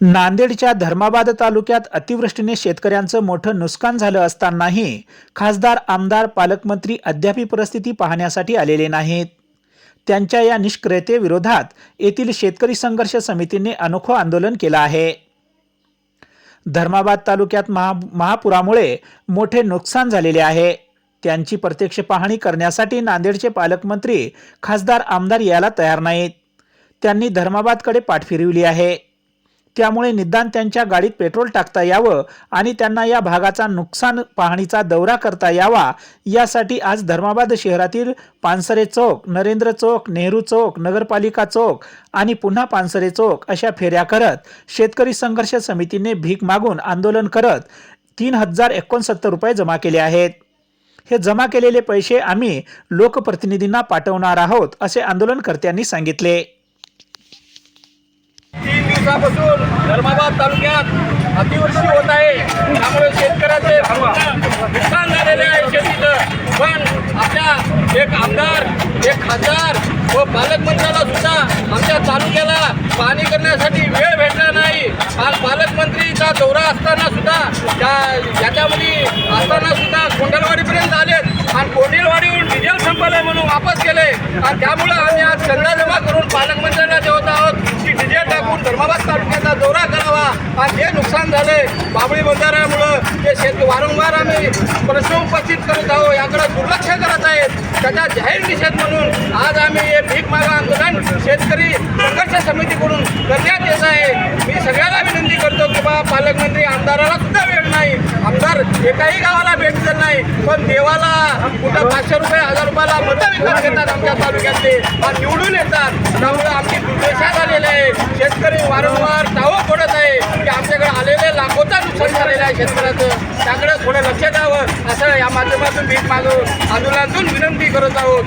नांदेडच्या धर्माबाद तालुक्यात अतिवृष्टीने शेतकऱ्यांचं मोठं नुकसान झालं असतानाही खासदार आमदार पालकमंत्री अद्यापी परिस्थिती पाहण्यासाठी आलेले नाहीत. त्यांच्या या निष्क्रियतेविरोधात येथील शेतकरी संघर्ष समितीने अनोखं आंदोलन केलं आहे. धर्माबाद तालुक्यात महा महापुरामुळे मोठे नुकसान झालेले आहे. त्यांची प्रत्यक्ष पाहणी करण्यासाठी नांदेडचे पालकमंत्री खासदार आमदार यायला तयार नाहीत. त्यांनी धर्माबादकडे पाठ फिरविली आहे. त्यामुळे निदान त्यांच्या गाडीत पेट्रोल टाकता यावं आणि त्यांना या भागाचा नुकसान पाहणीचा दौरा करता यावा. यासाठी आज धर्माबाद शहरातील पानसरे चौक नरेंद्र चौक नेहरू चौक नगरपालिका चौक आणि पुन्हा पानसरे चौक अशा फेऱ्या करत शेतकरी संघर्ष समितीने भीक मागून आंदोलन करत तीन हजार एकोणसत्तर रुपये जमा केले आहेत. हे जमा केलेले पैसे आम्ही लोकप्रतिनिधींना पाठवणार आहोत असे आंदोलनकर्त्यांनी सांगितले. दिवसापासून धर्माबाद तालुक्यात अतिवृष्टी होत आहे. त्यामुळे शेतकऱ्याचे नुकसान झालेले आहे शेतीचं. पण आपल्या एक आमदार एक खासदार व पालकमंत्र्याला सुद्धा आमच्या तालुक्याला पाणी करण्यासाठी वेळ भेटला नाही. आज पालकमंत्रीचा दौरा असताना सुद्धा त्या याच्यामध्ये असताना सुद्धा कोंडलवाडीपर्यंत आलेत. आणि कोंडलवाडीहून डिझेल संपलं म्हणून वापस केले आणि त्यामुळं आम्ही आज चंदा जमा करून पालकमंत्र्यांना ठेवत आहोत की डिझेल टाकून धर्माबाद तालुक्याचा दौरा करावा आणि जे नुकसान झालंय बंधाऱ्यामुळं ते शेत वारंवार आम्ही प्रश्न उपस्थित करत आहोत. याकडे दुर्लक्ष करत आहेत. त्याचा जाहीर निषेध म्हणून आज आम्ही हे भीक मागा आंदोलन शेतकरी संघर्ष समितीकडून करण्यात येत आहे. मी सगळ्याला विनंती करतो की बा पालकमंत्री आमदाराला सुद्धा वेळ नाही. आमदार एकाही गावाला भेट देत नाही. पण देवाला कुठं पाचशे रुपये हजार रुपयाला मतं विकत घेतात आमच्या तालुक्यातले. निवडून येतात. त्यामुळे आमची दुर्दशा झालेली आहे. शेतकरी वारंवार दावं पडत आहे. नुकसान झालेलं आहे शेतकऱ्याचं. त्याकडे थोडं लक्ष द्यावं. असं या माध्यमातून भीक मागून आंदोलनातून विनंती करत आहोत.